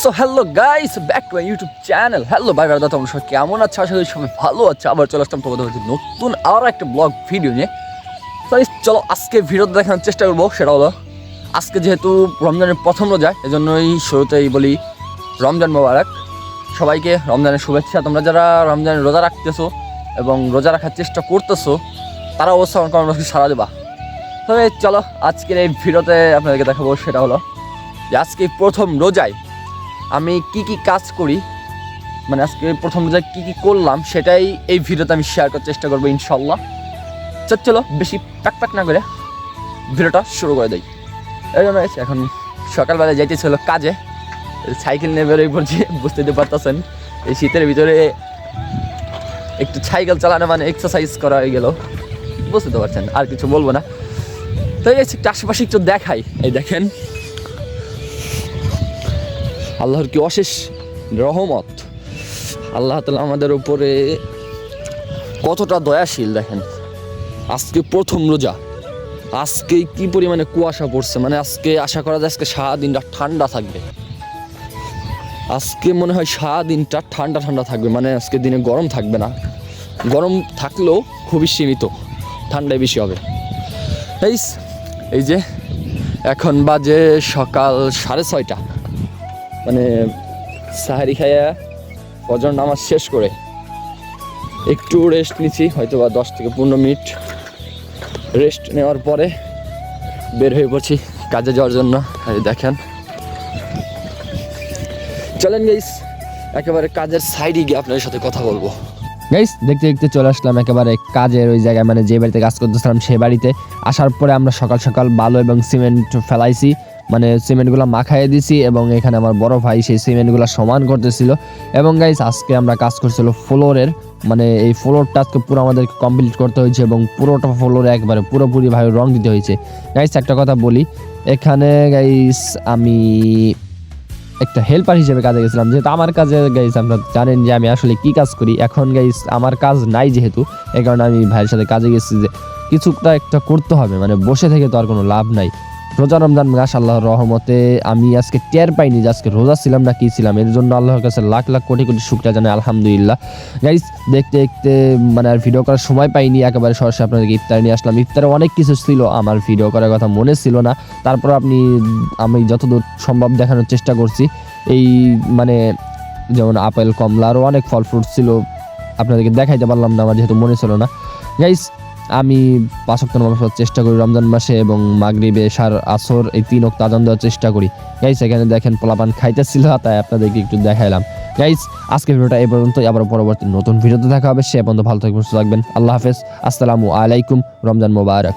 So hello guys back to YouTube channel hello bye দাদা তোমরা সবাই কেমন আছো? আশা করি সবাই ভালো আছে। আবার চলে আসলাম তোমাদের হচ্ছে নতুন আরও একটা ব্লগ ভিডিও নিয়ে। তো guys, চলো আজকে ভিডিওতে দেখানোর চেষ্টা করব সেটা হলো আজকে যেহেতু রমজানের প্রথম রোজা এজন্যই শুরুতেই বলি রমজান মোবারক। সবাইকে রমজানের শুভেচ্ছা। তোমরা যারা রমজানের রোজা রাখতেছো এবং রোজা রাখার চেষ্টা করতেছো তারা অবশ্য আমার কর্মসূচি সারা দেবা। তবে চলো আজকের এই ভিডিওতে আপনাদেরকে দেখাবো সেটা হলো যে আজকে প্রথম রোজায় আমি কি কি কাজ করি মানে আজকে প্রথম রোজায় কি কী করলাম, সেটাই এই ভিডিওতে আমি শেয়ার করার চেষ্টা করব ইনশাল্লাহ। চল, চলো, বেশি প্যাক প্যাক না করে ভিডিওটা শুরু করে দেই। এই জন্য এখন সকালবেলা যাইতে ছিল কাজে, সাইকেল নিয়ে বেরোই পড়ছি বুঝতে পারতেছেন। এই শীতের ভিতরে একটু সাইকেল চালানো মানে এক্সারসাইজ করা হয়ে গেল। বুঝতে পারছেন, আর কিছু বলব না। তো এই একটু আশেপাশে একটু দেখাই। এই দেখেন আল্লাহর কি অশেষ রহমত? আল্লাহ তালা আমাদের উপরে কতটা দয়াশীল দেখেন। আজকে প্রথম রোজা। আজকে কি পরিমাণে কুয়াশা পড়ছে? মানে আজকে আশা করা যায় আজকে সারাদিনটা ঠান্ডা থাকবে। আজকে মনে হয় সারাদিনটা ঠান্ডা ঠান্ডা থাকবে। মানে আজকে দিনে গরম থাকবে না। গরম থাকলেও খুবই সীমিত। ঠান্ডায় বেশি হবে। এই এই যে, এখন বাজে সকাল সাড়ে ছয়টা। মানে সাহারি খাইয়া ফজর নামাজ শেষ করে একটু রেস্ট নিচ্ছি হয়তো বা দশ থেকে পনেরো মিনিট রেস্ট নেওয়ার পরে বের হয়ে পড়ছি কাজে যাওয়ার জন্য। দেখেন। চলেন গাইস একেবারে কাজের সাইডে গিয়ে আপনাদের সাথে কথা বলব। গাইস দেখতে দেখতে চলে আসলাম একেবারে কাজের ওই জায়গায় মানে যে বাড়িতে কাজ করতেছিলাম সেই বাড়িতে। আসার পরে আমরা সকাল সকাল বালু এবং সিমেন্ট ফেলাইছি। মানে সিমেন্টগুলো মাখাইয়ে দিছি এবং এখানে আমার বড় ভাই সেই সিমেন্টগুলো সমান করতেছিল। এবং গাইস আজকে আমরা কাজ করছিল ফ্লোরের মানে এই ফ্লোরটা আজকে পুরো আমাদেরকে কমপ্লিট করতে হয়েছে এবং পুরোটা ফ্লোরে একবারে পুরোপুরি ভাবে রং দিতে হয়েছে। গাইস একটা কথা বলি, এখানে গাইস আমি একটা হেল্পার হিসেবে কাজে গেছিলাম। যেহেতু আমার কাজে গাইস আপনারা জানেন যে আমি আসলে কি কাজ করি। এখন গাইস আমার কাজ নাই যেহেতু, এই কারণে আমি ভাইয়ের সাথে কাজে গেছি যে কিছুটা একটা করতে হবে মানে বসে থেকে তো আর কোনো লাভ নাই। রোজা রমজান মাস আল্লাহর রহমতে আমি আজকে টের পাইনি যে আজকে রোজা ছিলাম না কি ছিলাম। এর জন্য আল্লাহর কাছে লাখ লাখ কোটি কোটি শুক্রিয়া জানাই, আলহামদুলিল্লাহ। গাইস দেখতে দেখতে মানে আর ভিডিও করার সময় পাইনি, একেবারে সরাসরি আপনাদেরকে ইফতার নিয়ে আসলাম। ইফতারে অনেক কিছু ছিল, আমার ভিডিও করার কথা মনে ছিল না। তারপর আপনি, আমি যতদূর সম্ভব দেখানোর চেষ্টা করছি। এই মানে যেমন আপেল কমলা আরও অনেক ফল ফ্রুট ছিল, আপনাদেরকে দেখাইতে পারলাম না, আমার যেহেতু মনে ছিল না। গাইস আমি পাঁচ অক্ট নামাজ পড়ার চেষ্টা করি, রমজান মাসে এবং মাগরিবে, সার, আসর, এই তিন অক্ট আজান দেওয়ার চেষ্টা করি। গাইস এখানে দেখেন পোলাপান খাইতেছিল, তাই আপনাদেরকে একটু দেখাইলাম। গাইস আজকের ভিডিওটা এ পর্যন্ত আবার পরবর্তী নতুন ভিডিওতে দেখা হবে। সে পর্যন্ত ভালো থাকবেন, সুস্থ থাকবেন। আল্লাহ হাফেজ। আসসালামু আলাইকুম, রমজান মোবারক।